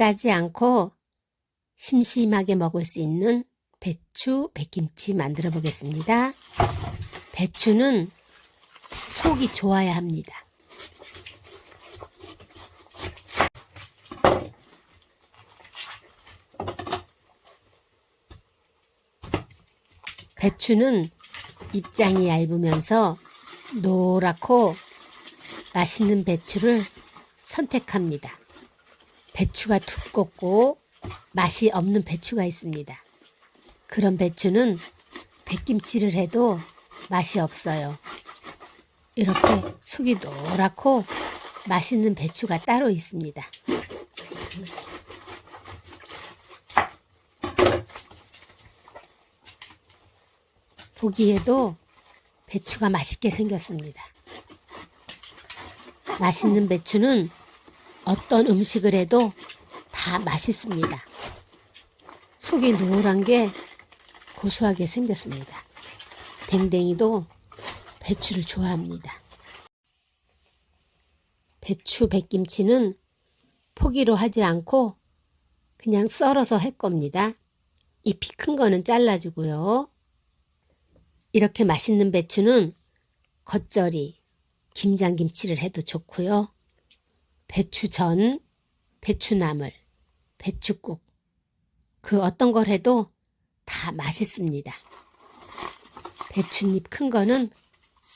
짜지 않고 심심하게 먹을 수 있는 배추 백김치 만들어 보겠습니다. 배추는 속이 좋아야 합니다. 배추는 입장이 얇으면서 노랗고 맛있는 배추를 선택합니다. 배추가 두껍고 맛이 없는 배추가 있습니다. 그런 배추는 백김치를 해도 맛이 없어요. 이렇게 속이 노랗고 맛있는 배추가 따로 있습니다. 보기에도 배추가 맛있게 생겼습니다. 맛있는 배추는 어떤 음식을 해도 다 맛있습니다. 속이 노란 게 고소하게 생겼습니다. 댕댕이도 배추를 좋아합니다. 배추 백김치는 포기로 하지 않고 그냥 썰어서 할 겁니다. 잎이 큰 거는 잘라주고요. 이렇게 맛있는 배추는 겉절이, 김장김치를 해도 좋고요. 배추전, 배추나물, 배추국 그 어떤 걸 해도 다 맛있습니다. 배추잎 큰 거는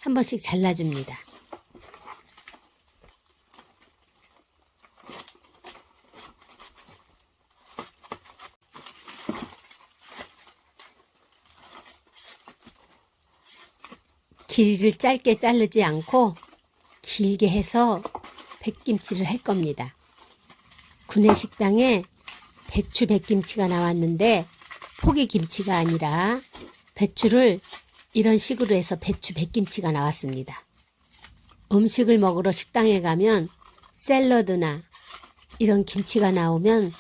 한 번씩 잘라줍니다. 길이를 짧게 자르지 않고 길게 해서 백김치를 할 겁니다. 구내식당에 배추 백김치가 나왔는데 포기 김치가 아니라 배추를 이런 식으로 해서 배추 백김치가 나왔습니다. 음식을 먹으러 식당에 가면 샐러드나 이런 김치가 나오면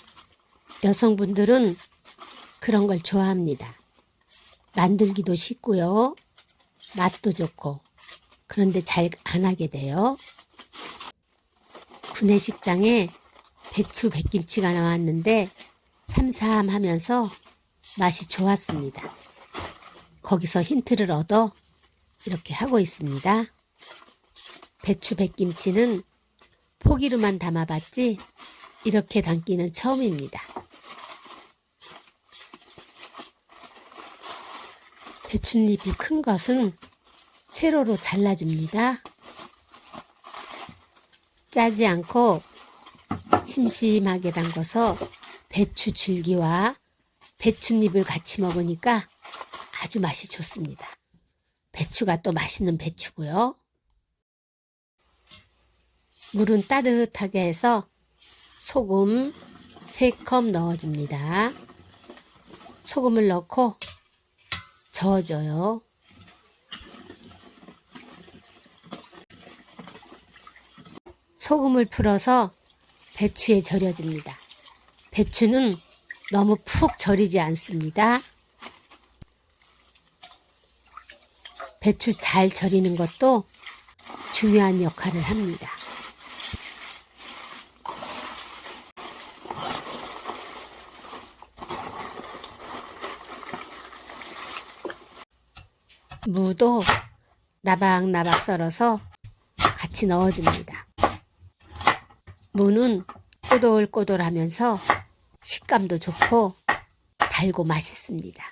여성분들은 그런 걸 좋아합니다. 만들기도 쉽고요. 맛도 좋고 그런데 잘 안 하게 돼요. 구내식당에 배추 백김치가 나왔는데 삼삼하면서 맛이 좋았습니다. 거기서 힌트를 얻어 이렇게 하고 있습니다. 배추 백김치는 포기로만 담아봤지 이렇게 담기는 처음입니다. 배춧잎이 큰 것은 세로로 잘라줍니다. 짜지 않고 심심하게 담궈서 배추 줄기와 배춧잎을 같이 먹으니까 아주 맛이 좋습니다. 배추가 또 맛있는 배추고요. 물은 따뜻하게 해서 소금 3컵 넣어줍니다. 소금을 넣고 저어줘요. 소금을 풀어서 배추에 절여줍니다. 배추는 너무 푹 절이지 않습니다. 배추 잘 절이는 것도 중요한 역할을 합니다. 무도 나박나박 썰어서 같이 넣어줍니다. 무는 꼬돌꼬돌하면서 식감도 좋고 달고 맛있습니다.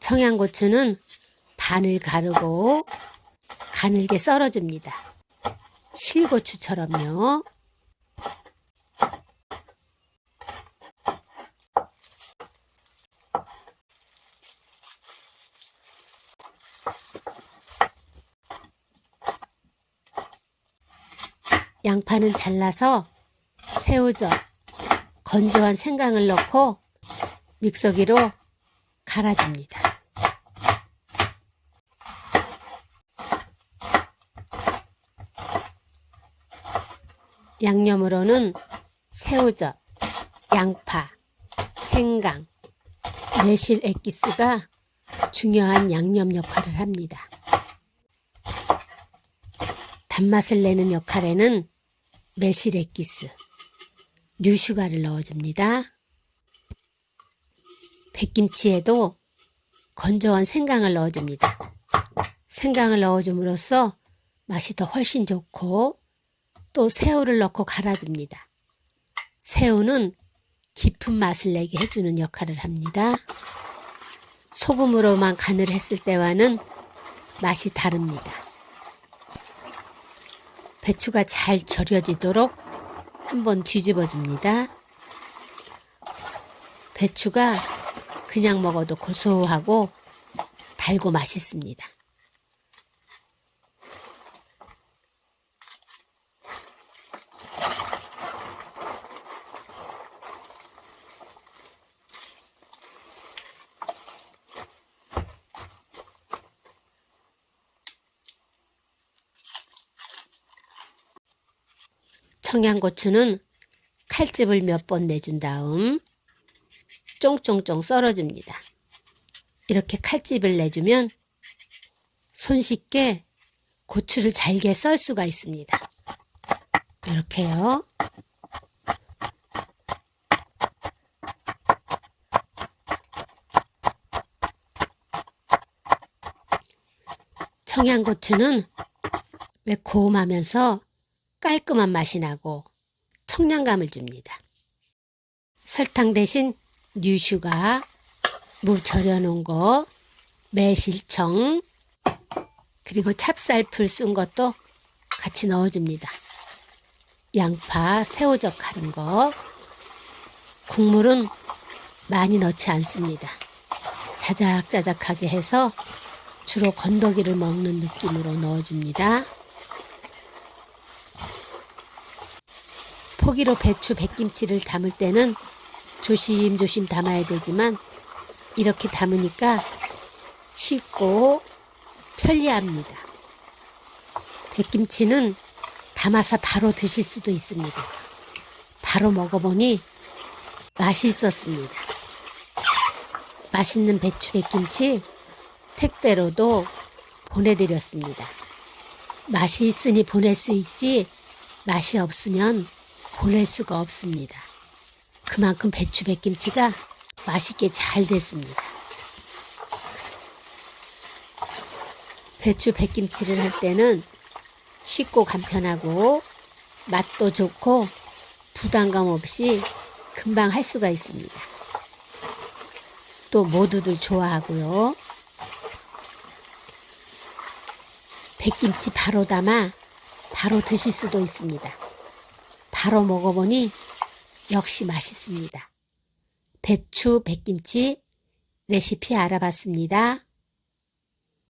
청양고추는 반을 가르고 가늘게 썰어줍니다. 실고추처럼요. 양파는 잘라서 새우젓, 건조한 생강을 넣고 믹서기로 갈아줍니다. 양념으로는 새우젓, 양파, 생강, 매실 액기스가 중요한 양념 역할을 합니다. 단맛을 내는 역할에는 액기스, 뉴슈가를 넣어줍니다. 백김치에도 건조한 생강을 넣어줍니다. 생강을 넣어줌으로써 맛이 더 훨씬 좋고 또 새우를 넣고 갈아줍니다. 새우는 깊은 맛을 내게 해주는 역할을 합니다. 소금으로만 간을 했을 때와는 맛이 다릅니다. 배추가 잘 절여지도록 한번 뒤집어 줍니다. 배추가 그냥 먹어도 고소하고 달고 맛있습니다. 청양고추는 칼집을 몇 번 내준 다음 쫑쫑쫑 썰어줍니다. 이렇게 칼집을 내주면 손쉽게 고추를 잘게 썰 수가 있습니다. 이렇게요. 청양고추는 매콤하면서 깔끔한 맛이 나고 청량감을 줍니다. 설탕 대신 뉴슈가, 무 절여놓은 거, 매실청, 그리고 찹쌀풀 쓴 것도 같이 넣어줍니다. 양파, 새우젓 갈은 거, 국물은 많이 넣지 않습니다. 자작자작하게 해서 주로 건더기를 먹는 느낌으로 넣어줍니다. 포기로 배추, 백김치를 담을 때는 조심조심 담아야 되지만 이렇게 담으니까 쉽고 편리합니다. 백김치는 담아서 바로 드실 수도 있습니다. 바로 먹어보니 맛이 있었습니다. 맛있는 배추 백김치 택배로도 보내드렸습니다. 맛이 있으니 보낼 수 있지 맛이 없으면 보낼 수가 없습니다. 그만큼 배추 백김치가 맛있게 잘 됐습니다. 배추 백김치를 할 때는 쉽고 간편하고 맛도 좋고 부담감 없이 금방 할 수가 있습니다. 또 모두들 좋아하고요. 백김치 바로 담아 바로 드실 수도 있습니다. 바로 먹어보니 역시 맛있습니다. 배추, 백김치 레시피 알아봤습니다.